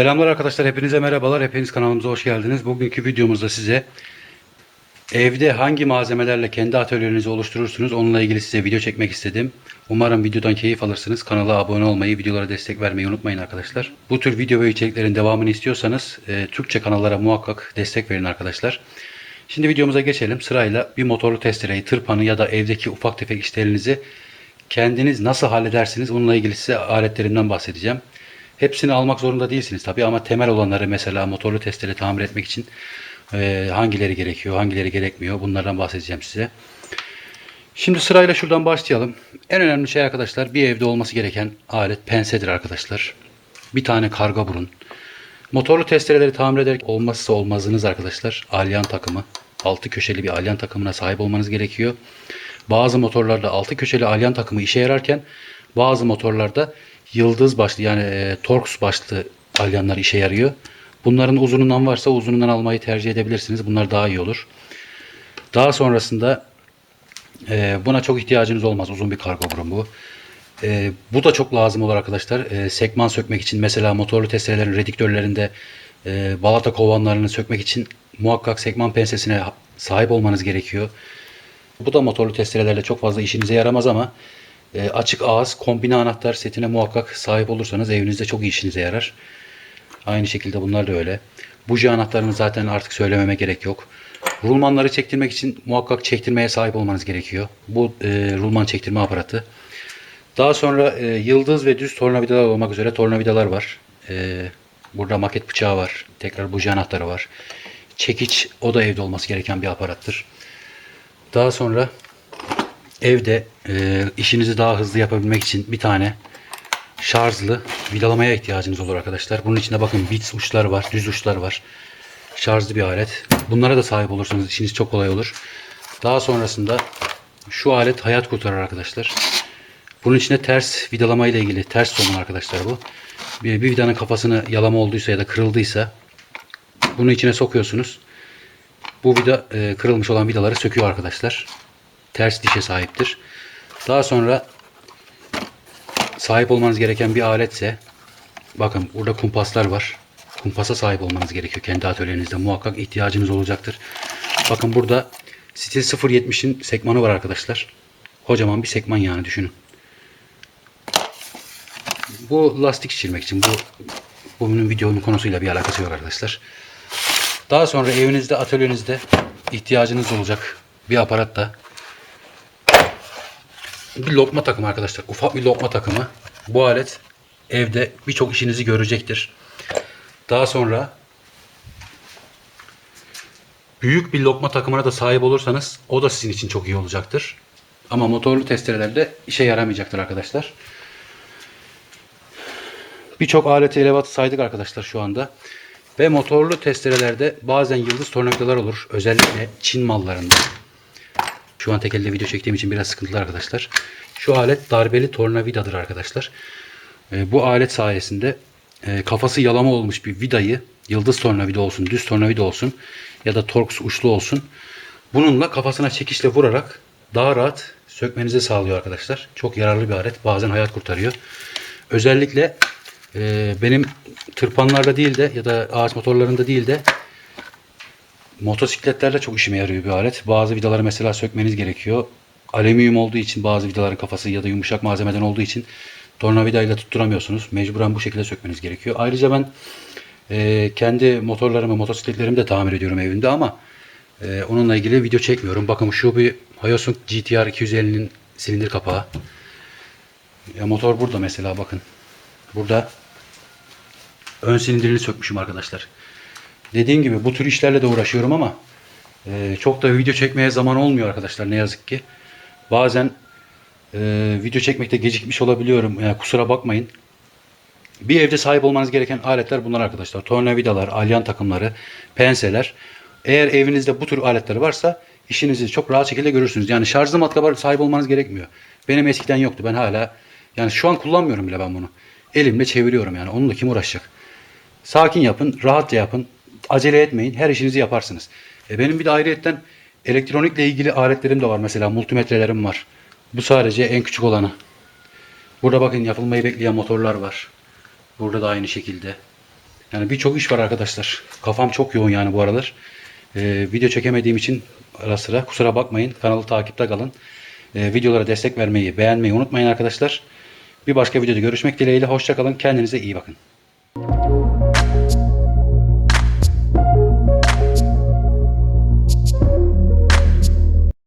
Selamlar arkadaşlar, hepinize merhabalar, hepiniz kanalımıza hoş geldiniz. Bugünkü videomuzda size evde hangi malzemelerle kendi atölyenizi oluşturursunuz onunla ilgili size video çekmek istedim. Umarım videodan keyif alırsınız. Kanala abone olmayı, videolara destek vermeyi unutmayın arkadaşlar. Bu tür video ve içeriklerin devamını istiyorsanız e, Türkçe kanallara muhakkak destek verin arkadaşlar. Şimdi videomuza geçelim. Sırayla bir motorlu testereyi, tırpanı ya da evdeki ufak tefek işlerinizi kendiniz nasıl halledersiniz onunla ilgili size aletlerimden bahsedeceğim. Hepsini almak zorunda değilsiniz tabii ama temel olanları mesela motorlu testere tamir etmek için hangileri gerekiyor, hangileri gerekmiyor bunlardan bahsedeceğim size. Şimdi sırayla şuradan başlayalım. En önemli şey arkadaşlar bir evde olması gereken alet pensedir arkadaşlar. Bir tane karga burun. Motorlu testereleri tamir ederek olmazsa olmazınız arkadaşlar. Alyan takımı. Altı köşeli bir alyan takımına sahip olmanız gerekiyor. Bazı motorlarda altı köşeli alyan takımı işe yararken bazı motorlarda yıldız başlı yani e, Torx başlı alyanlar işe yarıyor. Bunların uzunundan varsa uzunundan almayı tercih edebilirsiniz. Bunlar daha iyi olur. Daha sonrasında e, buna çok ihtiyacınız olmaz. Uzun bir kargo burun bu. E, bu da çok lazım olur arkadaşlar. E, sekman sökmek için mesela motorlu testerelerin rediktörlerinde e, balata kovanlarını sökmek için muhakkak sekman pensesine sahip olmanız gerekiyor. Bu da motorlu testerelerle çok fazla işinize yaramaz ama e, açık ağız kombine anahtar setine muhakkak sahip olursanız evinizde çok işinize yarar. Aynı şekilde bunlar da öyle. Buji anahtarını zaten artık söylememe gerek yok. Rulmanları çektirmek için muhakkak çektirmeye sahip olmanız gerekiyor. Bu e, rulman çektirme aparatı. Daha sonra e, yıldız ve düz tornavidalar olmak üzere tornavidalar var. E, burada maket bıçağı var. Tekrar buji anahtarı var. Çekiç o da evde olması gereken bir aparattır. Daha sonra evde e, işinizi daha hızlı yapabilmek için bir tane şarjlı vidalamaya ihtiyacınız olur arkadaşlar. Bunun içinde bakın bits uçlar var, düz uçlar var. Şarjlı bir alet. Bunlara da sahip olursanız işiniz çok kolay olur. Daha sonrasında şu alet hayat kurtarır arkadaşlar. Bunun içinde ters vidalama ile ilgili ters somun arkadaşlar bu. Bir, bir vidanın kafasını yalama olduysa ya da kırıldıysa bunu içine sokuyorsunuz. Bu vida e, kırılmış olan vidaları söküyor arkadaşlar. Ters dişe sahiptir. Daha sonra sahip olmanız gereken bir aletse bakın burada kumpaslar var. Kumpasa sahip olmanız gerekiyor kendi atölyenizde. Muhakkak ihtiyacınız olacaktır. Bakın burada stil 0.70'in sekmanı var arkadaşlar. Kocaman bir sekman yani düşünün. Bu lastik şişirmek için. Bu bunun videonun konusuyla bir alakası yok arkadaşlar. Daha sonra evinizde, atölyenizde ihtiyacınız olacak bir aparat bir lokma takımı arkadaşlar. Ufak bir lokma takımı. Bu alet evde birçok işinizi görecektir. Daha sonra büyük bir lokma takımına da sahip olursanız o da sizin için çok iyi olacaktır. Ama motorlu testerelerde işe yaramayacaktır arkadaşlar. Birçok aleti elevatı saydık arkadaşlar şu anda. Ve motorlu testerelerde bazen yıldız tornavidalar olur. Özellikle Çin mallarında. Şu an tek elle video çektiğim için biraz sıkıntılı arkadaşlar. Şu alet darbeli tornavidadır arkadaşlar. E, bu alet sayesinde e, kafası yalama olmuş bir vidayı yıldız tornavida olsun, düz tornavida olsun ya da torx uçlu olsun. Bununla kafasına çekişle vurarak daha rahat sökmenizi sağlıyor arkadaşlar. Çok yararlı bir alet. Bazen hayat kurtarıyor. Özellikle e, benim tırpanlarda değil de ya da ağaç motorlarında değil de motosikletlerde çok işime yarıyor bir alet. Bazı vidaları mesela sökmeniz gerekiyor. Alüminyum olduğu için bazı vidaların kafası ya da yumuşak malzemeden olduğu için tornavidayla tutturamıyorsunuz. Mecburen bu şekilde sökmeniz gerekiyor. Ayrıca ben e, kendi motorlarımı, motosikletlerimi de tamir ediyorum evimde ama e, onunla ilgili video çekmiyorum. Bakın şu bir Hyosung GTR 250'nin silindir kapağı. Ya motor burada mesela bakın. Burada ön silindirini sökmüşüm arkadaşlar. Dediğim gibi bu tür işlerle de uğraşıyorum ama e, çok da video çekmeye zaman olmuyor arkadaşlar ne yazık ki. Bazen e, video çekmekte gecikmiş olabiliyorum. Yani kusura bakmayın. Bir evde sahip olmanız gereken aletler bunlar arkadaşlar. Tornavidalar, alyan takımları, penseler. Eğer evinizde bu tür aletler varsa işinizi çok rahat şekilde görürsünüz. Yani şarjlı matkaba sahip olmanız gerekmiyor. Benim eskiden yoktu. Ben hala yani şu an kullanmıyorum bile ben bunu. Elimle çeviriyorum yani. Onunla kim uğraşacak? Sakin yapın, rahatça yapın. Acele etmeyin. Her işinizi yaparsınız. E benim bir de ayrıyetten elektronikle ilgili aletlerim de var. Mesela multimetrelerim var. Bu sadece en küçük olanı. Burada bakın yapılmayı bekleyen motorlar var. Burada da aynı şekilde. Yani birçok iş var arkadaşlar. Kafam çok yoğun yani bu aralar. Ee, video çekemediğim için ara sıra kusura bakmayın. Kanalı takipte kalın. Ee, videolara destek vermeyi, beğenmeyi unutmayın arkadaşlar. Bir başka videoda görüşmek dileğiyle. Hoşçakalın. Kendinize iyi bakın.